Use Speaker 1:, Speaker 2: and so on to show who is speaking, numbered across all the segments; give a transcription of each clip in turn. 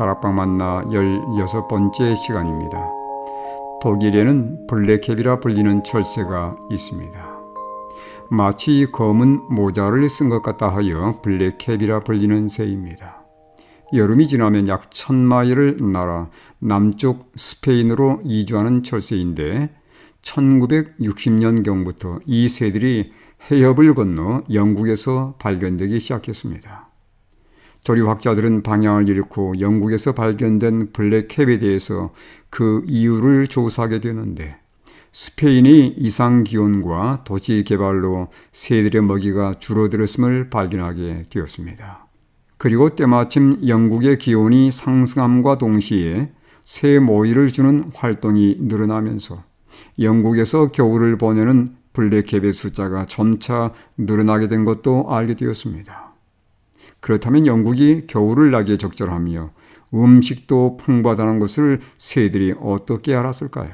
Speaker 1: 다락방 만나 16번째 시간입니다. 독일에는 블랙캡이라 불리는 철새가 있습니다. 마치 검은 모자를 쓴 것 같다 하여 블랙캡이라 불리는 새입니다. 여름이 지나면 약 천마일을 날아 남쪽 스페인으로 이주하는 철새인데 1960년경부터 이 새들이 해협을 건너 영국에서 발견되기 시작했습니다. 조리학자들은 방향을 잃고 영국에서 발견된 블랙캡에 대해서 그 이유를 조사하게 되는데 스페인의 이상 기온과 도시 개발로 새들의 먹이가 줄어들었음을 발견하게 되었습니다. 그리고 때마침 영국의 기온이 상승함과 동시에 새 모이를 주는 활동이 늘어나면서 영국에서 겨울을 보내는 블랙캡의 숫자가 점차 늘어나게 된 것도 알게 되었습니다. 그렇다면 영국이 겨울을 나기에 적절하며 음식도 풍부하다는 것을 새들이 어떻게 알았을까요?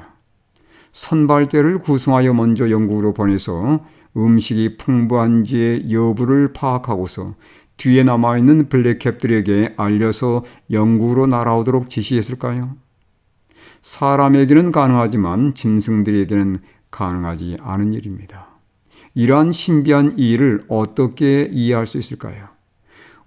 Speaker 1: 선발대를 구성하여 먼저 영국으로 보내서 음식이 풍부한지의 여부를 파악하고서 뒤에 남아있는 블랙캡들에게 알려서 영국으로 날아오도록 지시했을까요? 사람에게는 가능하지만 짐승들에게는 가능하지 않은 일입니다. 이러한 신비한 일을 어떻게 이해할 수 있을까요?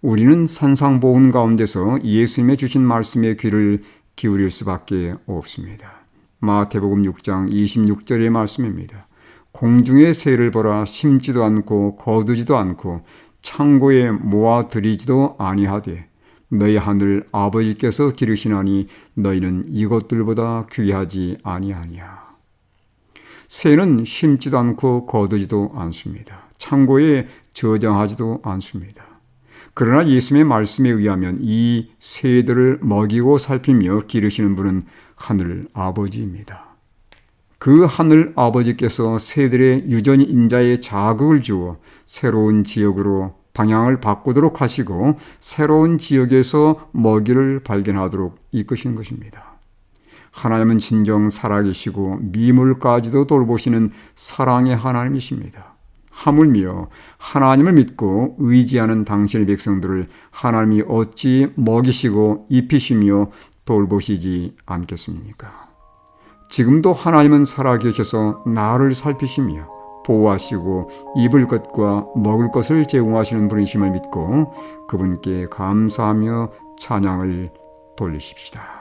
Speaker 1: 우리는 산상보훈 가운데서 예수님의 주신 말씀에 귀를 기울일 수밖에 없습니다. 마태복음 6장 26절의 말씀입니다. 공중의 새를 보라 심지도 않고 거두지도 않고 창고에 모아 들이지도 아니하되 너희 하늘 아버지께서 기르시나니 너희는 이것들보다 귀하지 아니하냐. 새는 심지도 않고 거두지도 않습니다. 창고에 저장하지도 않습니다. 그러나 예수님의 말씀에 의하면 이 새들을 먹이고 살피며 기르시는 분은 하늘 아버지입니다. 그 하늘 아버지께서 새들의 유전 인자에 자극을 주어 새로운 지역으로 방향을 바꾸도록 하시고 새로운 지역에서 먹이를 발견하도록 이끄신 것입니다. 하나님은 진정 살아계시고 미물까지도 돌보시는 사랑의 하나님이십니다. 하물며 하나님을 믿고 의지하는 당신의 백성들을 하나님이 어찌 먹이시고 입히시며 돌보시지 않겠습니까? 지금도 하나님은 살아계셔서 나를 살피시며 보호하시고 입을 것과 먹을 것을 제공하시는 분이심을 믿고 그분께 감사하며 찬양을 돌리십시다.